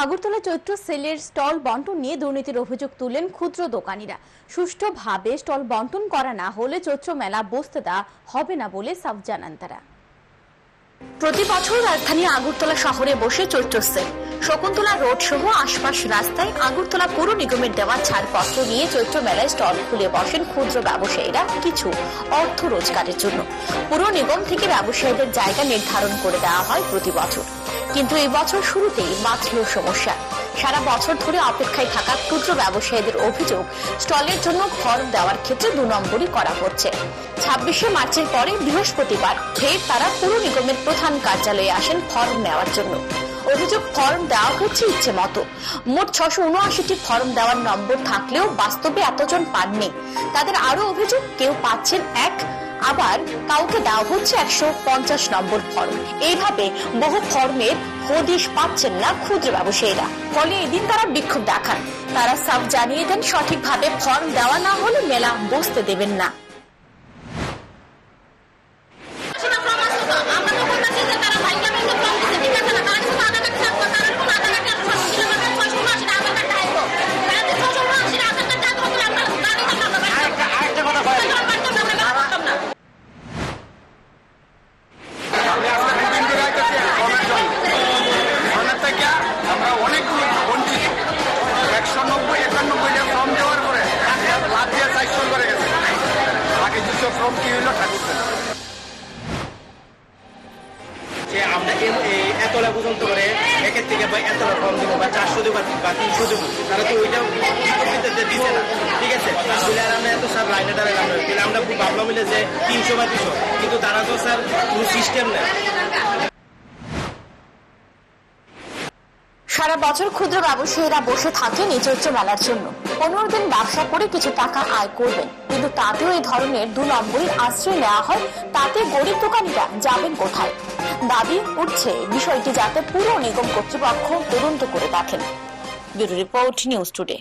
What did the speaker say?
আগরতলা চৈত্র সেলের স্টল বন্টন নিয়ে দুর্নীতির অভিযোগ তুলেন ক্ষুদ্র দোকানিরা। সুষ্ঠুভাবে স্টল বন্টন করা না হলে চৈত্র মেলা বসতে দেওয়া হবে না বলে সাফ জানান তারা। প্রতি বছর রাজধানী আগরতলা শহরে বসে চৈত্র শকুন্তলা রোড সহ আশপাশ রাস্তায় আগরতলা পৌর নিগমের দেওয়া ছাড়পত্র নিয়ে চৈত্র মেলায় স্টল খুলে বসেন ক্ষুদ্র ব্যবসায়ীরা কিছু অর্থ রোজগারের জন্য। পুর নিগম থেকে ব্যবসায়ীদের জায়গা নির্ধারণ করে দেওয়া হয় প্রতি বছর। কিন্তু এই বছর শুরুতেই বাঁচল সমস্যা। সারা বছর ধরে অপেক্ষায় থাকা ক্ষুদ্র ব্যবসায়ীদের অভিযোগ, স্টলের জন্য ফর্ম দেওয়ার ক্ষেত্রে দু নম্বরই করা হচ্ছে। ছাব্বিশে মার্চের পরে বৃহস্পতিবার ফের তারা পুর নিগমের প্রধান কার্যালয়ে আসেন ফর্ম নেওয়ার জন্য। অভিযোগ ফর্ম দেওয়া হচ্ছে ইচ্ছে মতো। মোট ছশো উনআশিটি ফর্ম দেওয়ার নম্বর থাকলেও বাস্তবে এতজন পাননি। তাদের আরও অভিযোগ, কেউ পাচ্ছেন এক আবার কাউকে দেওয়া হচ্ছে একশো পঞ্চাশ নম্বর ফর্ম। এইভাবে বহু ফর্মের হদিশ পাচ্ছেন না ক্ষুদ্র ব্যবসায়ীরা। ফলে এদিন তারা বিক্ষোভ দেখান। তারা সাফ জানিয়ে দেন, সঠিকভাবে ফর্ম দেওয়া না হলে মেলা বসতে দেবেন না। আমরা এতলা পর্যন্ত করে থেকে বা বা চারশো বা তিনশো দেবো তারা তো ওইটা না ঠিক আছে তাহলে আর আমরা এত স্যার লাইনে দাঁড়ালাম না আমরা ভাবলাম যে তিনশো বা দুশো কিন্তু তারা তো স্যার কোনো সিস্টেম নেই সারা বছর ক্ষুদ্র ব্যবসায়ীরা বসে থাকেন এই চৈত্র মেলার জন্য। পনেরো দিন ব্যবসা করে কিছু টাকা আয় করবেন। কিন্তু তাতেও এই ধরনের দু নম্বরই আশ্রয় নেওয়া হয়, তাতে গরিব দোকানিরা যাবেন কোথায়? দাবি উঠছে বিষয়টি যাতে পুরো নিগম কর্তৃপক্ষ তদন্ত করে দেখেন। Bureau report news today.